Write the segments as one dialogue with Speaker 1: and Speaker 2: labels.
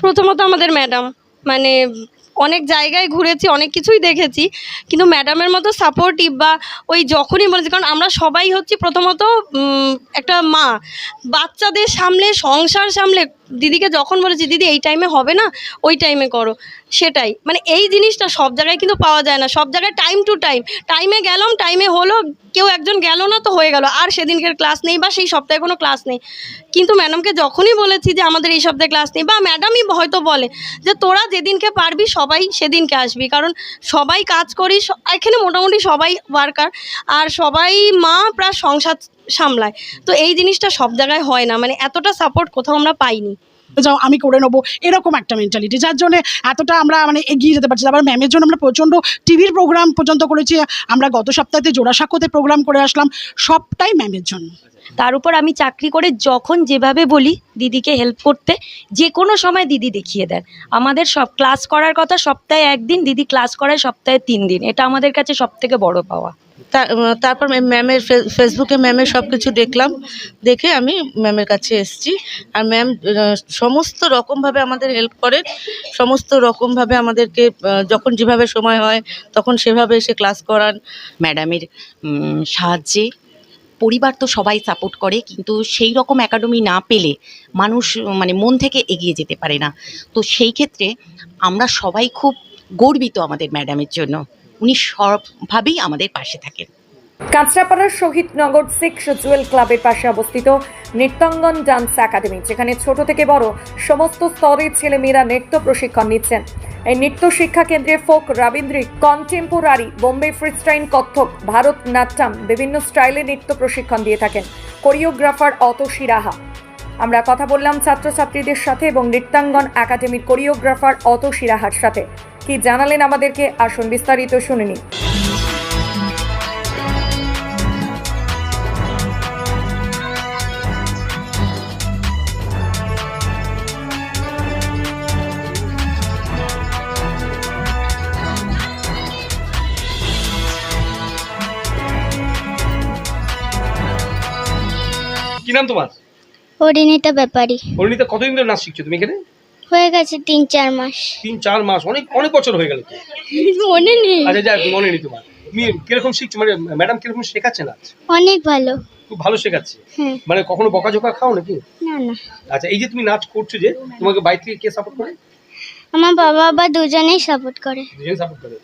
Speaker 1: প্রথমত আমাদের ম্যাডাম মানে অনেক জায়গায় ঘুরেছি, অনেক কিছুই দেখেছি। কিন্তু ম্যাডামের মতো সাপোর্টিভ বা ওই যখনই বলেছি, কারণ আমরা সবাই হচ্ছি প্রথমত একটা মা। বাচ্চাদের সামলে, সংসার সামলে, দিদিকে যখন বলেছি, দিদি, এই টাইমে হবে না, ওই টাইমে করো। সেটাই। মানে এই জিনিসটা সব জায়গায় কিন্তু পাওয়া যায় না। সব জায়গায় টাইম টু টাইম টাইমে গেলাম টাইমে হলো, কেউ একজন গেল না তো হয়ে গেল। আর সেদিনকের ক্লাস নেই বা সেই সপ্তাহে কোনো ক্লাস নেই। কিন্তু ম্যাডামকে যখনই বলেছি যে, আমাদের এই সপ্তাহে ক্লাস নেই, বা ম্যাডামই হয়তো বলে যে, তোরা যেদিনকে পারবি সবাই সেদিনকে আসবি। কারণ সবাই কাজ করি এখানে মোটামুটি সবাই ওয়ার্কার আর সবাই মা প্রায় সংসার সামলায়। তো এই জিনিসটা সব জায়গায় হয় না। মানে এতটা সাপোর্ট কোথাও আমরা পাইনি।
Speaker 2: যাও, আমি করে নেব। এরকম একটা মেন্টালিটি যার জন্য এতটা আমরা মানে এগিয়ে যেতে পারছি আবার ম্যামের জন্য আমরা প্রচণ্ড টিভির প্রোগ্রাম পর্যন্ত করেছি। আমরা গত সপ্তাহে জোড়াসাঁকোতে প্রোগ্রাম করে আসলাম। সবটাই ম্যামের জন্য।
Speaker 3: তার উপর আমি চাকরি করে যখন যেভাবে বলি দিদিকে হেল্প করতে যে কোনো সময় দিদি দেখিয়ে দেন। আমাদের সব ক্লাস করার কথা সপ্তাহে একদিন দিদি ক্লাস করায় সপ্তাহে তিন দিন। এটা আমাদের কাছে সব থেকে বড় পাওয়া।
Speaker 4: তা- তারপর ম্যামের ফে- ফেসবুকে ম্যামের সব কিছু দেখলাম। দেখে আমি ম্যামের কাছে এসছি। আর ম্যাম সমস্ত রকমভাবে আমাদের হেল্প করেন সমস্ত রকমভাবে আমাদেরকে যখন যেভাবে সময় হয় তখন সেভাবে এসে ক্লাস করান।
Speaker 5: ম্যাডামের সাহায্যে পরিবার তো সবাই সাপোর্ট করে, কিন্তু সেই রকম একাডেমি না পেলে মানুষ মানে মন থেকে এগিয়ে যেতে পারে না। তো সেই ক্ষেত্রে আমরা সবাই খুব গর্বিত আমাদের ম্যাডামের জন্য। উনি সবভাবেই আমাদের পাশে থাকেন।
Speaker 6: কাঁচরাপাড়ার শহীদনগর শিখ জুয়েল ক্লাবের পাশে অবস্থিত নৃত্যাঙ্গন ডান্স একাডেমি যেখানে ছোট থেকে বড় সমস্ত স্তরের ছেলেমেয়েরা নৃত্য প্রশিক্ষণ নিচ্ছেন। এই নৃত্য শিক্ষা কেন্দ্রে ফোক রবীন্দ্রিক contemporary, Bombay freestyle Kathak, Bharatanatyam বিভিন্ন স্টাইলে নৃত্য প্রশিক্ষণ দিয়ে থাকেন। কোরিওগ্রাফার অতসী রাহা আমরা কথা বললাম ছাত্রছাত্রীদের সাথে এবং নৃত্যাঙ্গন একাডেমির কোরিওগ্রাফার অতসী রাহার সাথে। কি জানালেন আমাদেরকে? আসুন বিস্তারিত শুনে নিন
Speaker 7: নাম তোমার?
Speaker 8: পরিণীতা ব্যাপারী।
Speaker 7: পরিণীতা কতদিন ধরে নাচ শিখছো তুমি এখানে?
Speaker 8: হয়ে গেছে তিন চার মাস।
Speaker 7: তিন চার মাস অনেক অনেক বছর হয়ে গেল।
Speaker 8: মনে নেই
Speaker 7: আচ্ছা যাক মনে নেই তোমার। তুমি কীরকম শিখছো? মানে ম্যাডাম কীরকম শেখাচ্ছে নাচ?
Speaker 8: অনেক ভালো।
Speaker 7: খুব ভালো শেখাচ্ছে?
Speaker 8: হ্যাঁ।
Speaker 7: মানে কখনো বকাঝোকা খাও নাকি?
Speaker 8: না না।
Speaker 7: আচ্ছা এই যে তুমি নাচ করছ যে তোমাকে বাইরে থেকে কে সাপোর্ট করে?
Speaker 8: আমার বাবা বাবা দুজনেই সাপোর্ট করে।
Speaker 7: দুজন সাপোর্ট করে।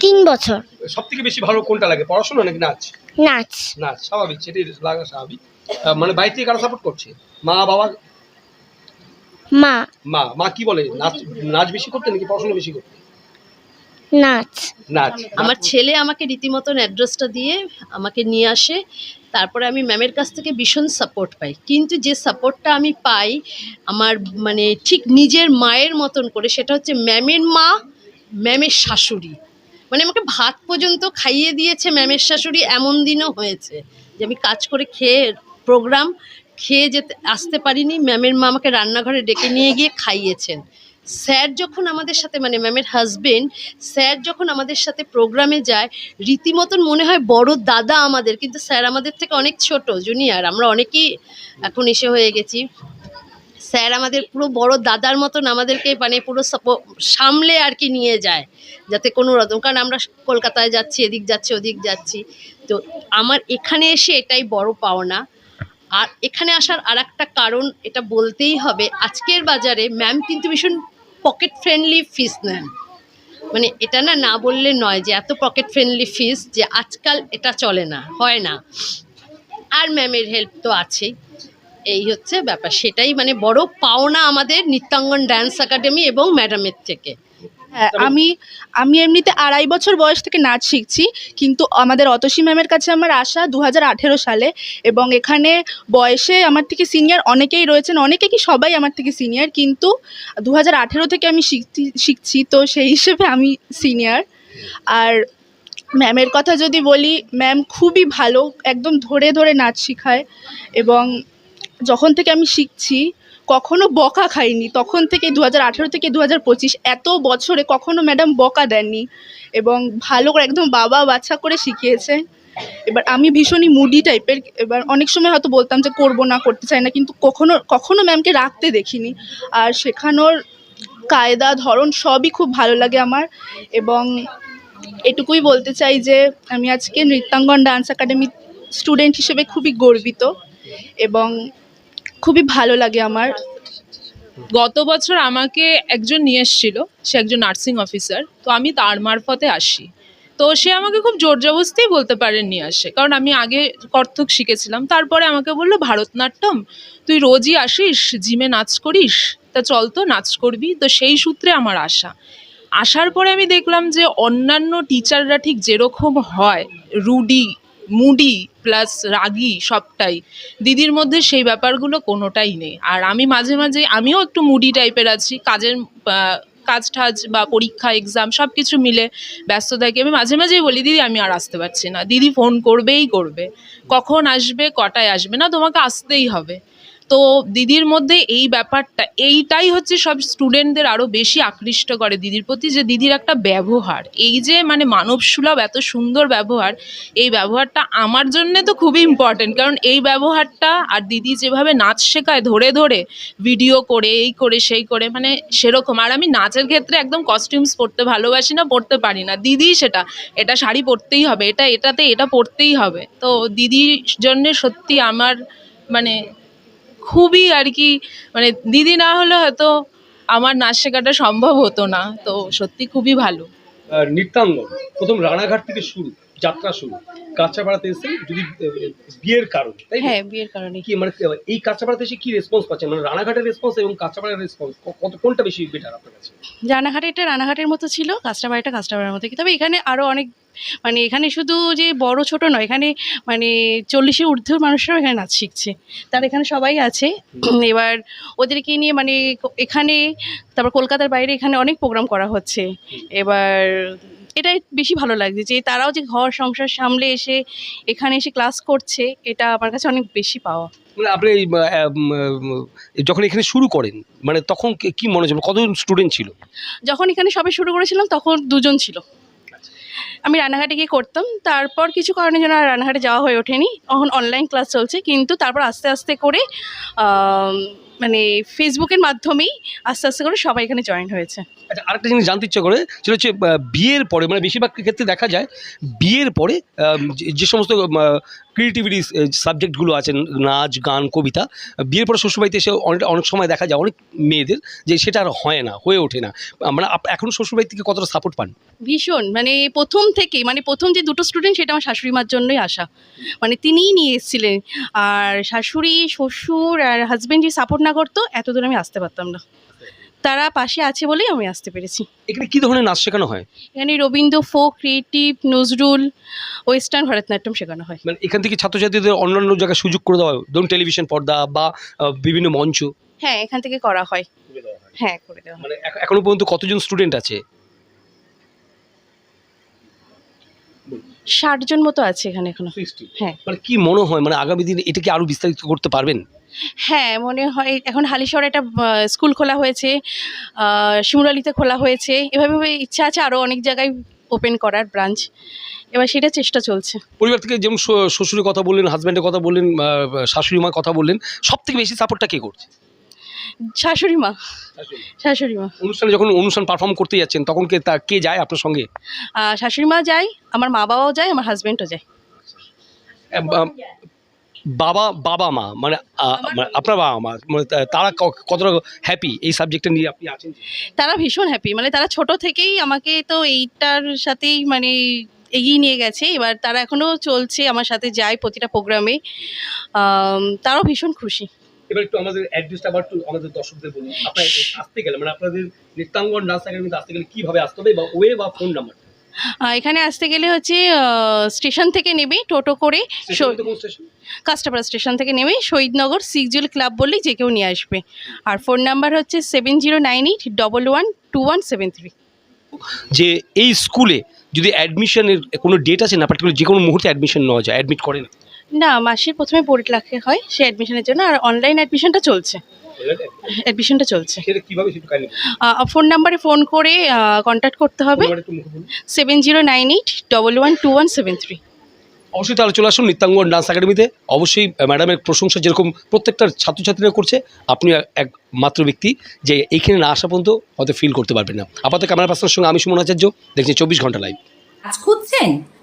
Speaker 8: তিন বছর।
Speaker 7: সব থেকে বেশি ভালো কোনটা লাগে? পড়াশোনা নাকি নাচ?
Speaker 8: নাচ।
Speaker 7: নাচ স্বাভাবিক সেটাই লাগা স্বাভাবিক। মানে থেকে কারা সাপোর্ট করছে? মা বাবা?
Speaker 8: মা।
Speaker 7: মা মা কি বলে? নাচ নাচ বেশি করতে নাকি পড়াশোনা বেশি করতে?
Speaker 8: নাচ।
Speaker 7: নাচ।
Speaker 9: আমার ছেলে আমাকে রীতিমতন অ্যাড্রেসটা দিয়ে আমাকে নিয়ে আসে। তারপরে আমি ম্যামের কাছ থেকে ভীষণ সাপোর্ট পাই। কিন্তু যে সাপোর্টটা আমি পাই আমার মানে ঠিক নিজের মায়ের মতন করে সেটা হচ্ছে ম্যামের মা ম্যামের শাশুড়ি। মানে আমাকে ভাত পর্যন্ত খাইয়ে দিয়েছে ম্যামের শাশুড়ি, এমন দিনও হয়েছে যে আমি কাজ করে খেয়ে প্রোগ্রাম খেয়ে যেতে, আসতে পারিনি। ম্যামের মা আমাকে রান্নাঘরে ডেকে নিয়ে গিয়ে খাইয়েছেন। স্যার যখন আমাদের সাথে মানে ম্যামের হাজবেন্ড স্যার যখন আমাদের সাথে প্রোগ্রামে যায়, রীতিমতন মনে হয় বড় দাদা আমাদের, কিন্তু স্যার আমাদের থেকে অনেক ছোট জুনিয়র আমরা অনেকেই এখন এসে হয়ে গেছি। স্যার আমাদের পুরো বড় দাদার মতন আমাদেরকে মানে পুরো সামলে আর কি নিয়ে যায়, যাতে কোনো রকম, কারণ আমরা কলকাতায় যাচ্ছি, এদিক যাচ্ছি, ওদিক যাচ্ছি। তো আমার এখানে এসে এটাই বড় পাওনা। আর এখানে আসার আর একটা কারণ এটা বলতেই হবে, আজকের বাজারে ম্যাম কিন্তু ভীষণ পকেট ফ্রেন্ডলি ফিস নেন। মানে এটা না না বললে নয় যে এত পকেট ফ্রেন্ডলি ফিস যে আজকাল এটা চলে না, হয় না। আর ম্যামের হেল্প তো আছেই। এই হচ্ছে ব্যাপার। সেটাই মানে বড় পাওনা আমাদের নিত্যাঙ্গন ডান্স একাডেমি এবং ম্যাডামের থেকে।
Speaker 10: হ্যাঁ আমি আমি এমনিতে আড়াই বছর বয়স থেকে নাচ শিখছি কিন্তু আমাদের অতসী ম্যামের কাছে আমার আসা দু হাজার আঠেরো সালে এবং এখানে বয়সে আমার থেকে সিনিয়র অনেকেই রয়েছেন অনেকে কি সবাই আমার থেকে সিনিয়র কিন্তু দু হাজার আঠেরো থেকে আমি শিখছি শিখছি তো সেই হিসেবে আমি সিনিয়র আর ম্যামের কথা যদি বলি ম্যাম খুবই ভালো একদম ধরে ধরে নাচ শেখায় এবং যখন থেকে আমি শিখছি, কখনো বকা খাইনি। তখন থেকে দু হাজার আঠেরো থেকে দু হাজার পঁচিশ এত বছরে কখনো ম্যাডাম বকা দেননি এবং ভালো করে একদম বাবা বাচ্চা করে শিখিয়েছে। এবার আমি ভীষণই মুডি টাইপের এবার অনেক সময় হয়তো বলতাম যে করব না, করতে চাই না, কিন্তু কখনো কখনো ম্যামকে রাখতে দেখিনি। আর শেখানোর কায়দা, ধরন সবই খুব ভালো লাগে আমার এবং এটুকুই বলতে চাই যে, আমি আজকে নৃত্যাঙ্গন ডান্স একাডেমি স্টুডেন্ট হিসেবে খুবই গর্বিত এবং খুবই ভালো লাগে আমার।
Speaker 11: গত বছর আমাকে একজন নিয়ে এসেছিল, সে একজন নার্সিং অফিসার, তো আমি তার মারফতে আসি। তো সে আমাকে খুব জোর জবস্তিই বলতে পারেন নিয়ে আসে, কারণ আমি আগে কত্থক শিখেছিলাম। তারপরে আমাকে বলল, ভারতনাট্যম, তুই রোজই আসিস, জিমে নাচ করিস? তা চল তো, নাচ করবি। তো সেই সূত্রে আমার আশা। আসার পরে আমি দেখলাম যে অন্যান্য টিচাররা ঠিক যেরকম হয়, রুডি, মুডি প্লাস রাগি সবটাই। দিদির মধ্যে সেই ব্যাপারগুলো কোনোটাই নেই। আর আমি মাঝে মাঝে, আমিও একটু মুডি টাইপের আছি। কাজের কাজ ঠাজ বা পরীক্ষা এক্সাম সব কিছু মিলে ব্যস্ত থাকি আমি মাঝে মাঝেই বলি, দিদি, আমি আর আসতে পারছি না। দিদি ফোন করবেই করবে। কখন আসবে, কটায় আসবে? না, তোমাকে আসতেই হবে। তো দিদির মধ্যে এই ব্যাপারটা, এইটাই হচ্ছে সব স্টুডেন্টদের আরও বেশি আকৃষ্ট করে দিদির প্রতি, যে দিদির একটা ব্যবহার। এই যে মানে মানব সুলভ এত সুন্দর ব্যবহার, এই ব্যবহারটা আমার জন্যে তো খুবই ইম্পর্টেন্ট কারণ এই ব্যবহারটা আর দিদি যেভাবে নাচ শেখায় ধরে ধরে ভিডিও করে, এই করে, সেই করে মানে সেরকম। আর আমি নাচের ক্ষেত্রে একদম কস্টিউমস পরতে ভালোবাসি না, পরতে পারি না। দিদি সেটা, এটা শাড়ি পরতেই হবে, এটা এটাতে এটা পরতেই হবে। তো দিদির জন্যে সত্যি আমার মানে খুবই আর কি মানে দিদি না হলে হয়তো আমার নাচ শেখাটা সম্ভব হতো না। তো সত্যি খুবই ভালো।
Speaker 7: আহ, নৃত্যাঙ্গন প্রথম রানাঘাট থেকে শুরু যাত্রা শুরু। কাঁচাপাড়াতে এসে যদি বিয়ের কারণ তাই না?
Speaker 12: হ্যাঁ বিয়ের কারণে।
Speaker 7: কি মানে এই কাঁচাপাড়াতে এসে কি রেসপন্স পাচ্ছেন? মানে রানাঘাটের রেসপন্স এবং কাঁচাপাড়ার রেসপন্স কত কোনটা বেশি বেটার আপনার কাছে?
Speaker 12: রানাঘাটে এটা রানাঘাটের মতো ছিল কাস্টাবাড়িটা কাস্টাবাড়ির মতো। তবে এখানে আরও অনেক মানে এখানে শুধু যে বড় ছোট নয় এখানে মানে চল্লিশের ঊর্ধ্ব মানুষরাও এখানে নাচ শিখছে। তার এখানে সবাই আছে। এবার ওদেরকে নিয়ে মানে এখানে তারপর কলকাতার বাইরে এখানে অনেক প্রোগ্রাম করা হচ্ছে। এবার এটাই বেশি ভালো লাগছে যে তারাও যে ঘর সংসার সামলে এসে এখানে এসে ক্লাস করছে এটা আমার কাছে অনেক বেশি পাওয়া।
Speaker 7: মানে আপনি যখন এখানে শুরু করেন মানে তখন কি- কি মনে হচ্ছে? কতজন স্টুডেন্ট ছিল?
Speaker 12: যখন এখানে সবে শুরু করেছিলাম তখন দুজন ছিল। আমি রান্নাঘাটে গিয়ে করতাম। তারপর কিছু কারণে যেন রান্নাঘাটে যাওয়া হয়ে ওঠেনি। তখন অনলাইন ক্লাস চলছে। কিন্তু তারপর আস্তে আস্তে করে মানে ফেসবুকের মাধ্যমেই আস্তে আস্তে করে সবাই এখানে জয়েন হয়েছে।
Speaker 7: আচ্ছা আরেকটা জিনিস জানতে ইচ্ছে করে সেটা হচ্ছে বিয়ের পরে মানে বেশিরভাগ ক্ষেত্রে দেখা যায় বিয়ের পরে যে- সমস্ত ক্রিয়েটিভিটি সাবজেক্টগুলো আছে নাচ গান কবিতা বিয়ের পরে শ্বশুরবাড়িতে এসে অনেক অনেক সময় দেখা যায় অনেক মেয়েদের যে সেটা আর হয় না হয়ে ওঠে না। মানে আপ- এখন শ্বশুরবাড়ি থেকে কতটা সাপোর্ট পান?
Speaker 12: ভীষণ। মানে প্রথম থেকেই মানে প্রথম যে দুটো স্টুডেন্ট সেটা আমার শাশুড়ি মার জন্যই আসা মানে তিনিই নিয়ে এসেছিলেন। আর শাশুড়ি শ্বশুর আর হাজব্যান্ড যে সাপোর্ট না করতো এত দূর আমি আসতে পারতাম না। তারা পাশে আছে বলেই আমি আসতে পেরেছি।
Speaker 7: এখানে কি ধরনের নাচ শেখানো হয়?
Speaker 12: এখানে Rabindra folk creative Nazrul western Bharatanatyam শেখানো হয়।
Speaker 7: মানে এখান থেকে ছাত্রছাত্রীদের অন্যান্য জায়গায় সুযোগ করে দেওয়া হয় ধরুন টেলিভিশন পর্দা বা বিভিন্ন মঞ্চ।
Speaker 12: হ্যাঁ এখান থেকে করা হয়। হ্যাঁ। করে দেওয়া
Speaker 7: মানে এখনও পর্যন্ত কতজন স্টুডেন্ট আছে?
Speaker 12: ষাট জন মতো আছে এখানে এখনও। হ্যাঁ।
Speaker 7: মানে কি মনে হয় মানে আগামী দিনে এটাকে আরও বিস্তারিত করতে পারবেন?
Speaker 12: হ্যাঁ মনে হয় এখন হালিশহরে একটা স্কুল খোলা হয়েছে শিমুরালিতে খোলা হয়েছে। এভাবে ইচ্ছা আছে আরও অনেক জায়গায় ওপেন করার ব্রাঞ্চ এবার সেটা চেষ্টা চলছে।
Speaker 7: পরিবার থেকে যেমন শ্বশুর- শ্বশুরের কথা বললেন হাজব্যান্ডের কথা বললেন শাশুড়ি মার কথা বললেন সব থেকে বেশি সাপোর্টটা কে করছে?
Speaker 12: শাশুড়ি মা। শাশুড়ি মা।
Speaker 7: অনুষ্ঠানে যখন অনুষ্ঠান পারফর্ম করতে যাচ্ছেন তখন কে তা কে যায় আপনার সঙ্গে?
Speaker 12: শাশুড়ি মা যায় আমার মা বাবাও যায় আমার হাজব্যান্ডও যায়।
Speaker 7: বাবা বাবা মা মানে মানে আপনার বাবা মা মানে তারা ক- কতটা হ্যাপি এই সাবজেক্টটা নিয়ে আপনি আছেন?
Speaker 12: তারা ভীষণ হ্যাপি মানে তারা ছোট থেকেই আমাকে তো এইটার সাথেই মানে এগিয়ে নিয়ে গেছে। এবার তারা এখনও চলছে আমার সাথে যায় প্রতিটা প্রোগ্রামে তারাও ভীষণ খুশি।
Speaker 7: এবার একটু আমাদের অ্যাড্রেসটা আবার একটু আমাদের দর্শকদের বলুন। আপনার আসতে গেলে মানে আপনাদের নৃত্যাঙ্গন ডান্স একাডেমিতে আসতে গেলে কীভাবে আসতে হবে বা ওয়ে বা ফোন নাম্বার
Speaker 12: এখানে আসতে গেলে হচ্ছে স্টেশন থেকে নেবে টোটো করে কাস্টাপাড়া স্টেশন থেকে নেমে শহীদনগর সিকজুল ক্লাব বললেই যে কেউ নিয়ে আসবে। আর ফোন নাম্বার হচ্ছে seven zero nine eight double one two one seven three
Speaker 7: যে এই স্কুলে যদি অ্যাডমিশনের কোনো ডেট আছে না পার্টিকুলার যে কোনো মুহূর্তে অ্যাডমিশন নেওয়া যায় অ্যাডমিট করে না।
Speaker 12: না মাসের প্রথমে বোর্ড লাখে হয় সে অ্যাডমিশনের জন্য আর অনলাইন অ্যাডমিশনটা চলছে। অ্যাডমিশনটা চলছে। ফোন নাম্বারে ফোন করে কন্ট্যাক্ট করতে হবে। Seven zero nine eight double one two one seven three
Speaker 7: অবশ্যই তাহলে চলে আসুন নিত্যাঙ্গন ডান্স একাডেমিতে অবশ্যই ম্যাডামের প্রশংসা যেরকম প্রত্যেকটা ছাত্রছাত্রীরা করছে আপনি এক মাত্র ব্যক্তি যে এইখানে না আসা পর্যন্ত হয়তো ফিল করতে পারবেন না। আপাতত ক্যামেরা পার্সনের সঙ্গে আমি সুমন আচার্য দেখছি চব্বিশ ঘণ্টা লাইভ
Speaker 13: খুঁজছেন?